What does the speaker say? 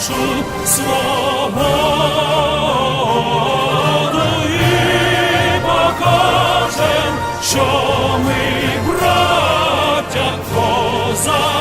нашу свободу і покажем, що ми браття козацького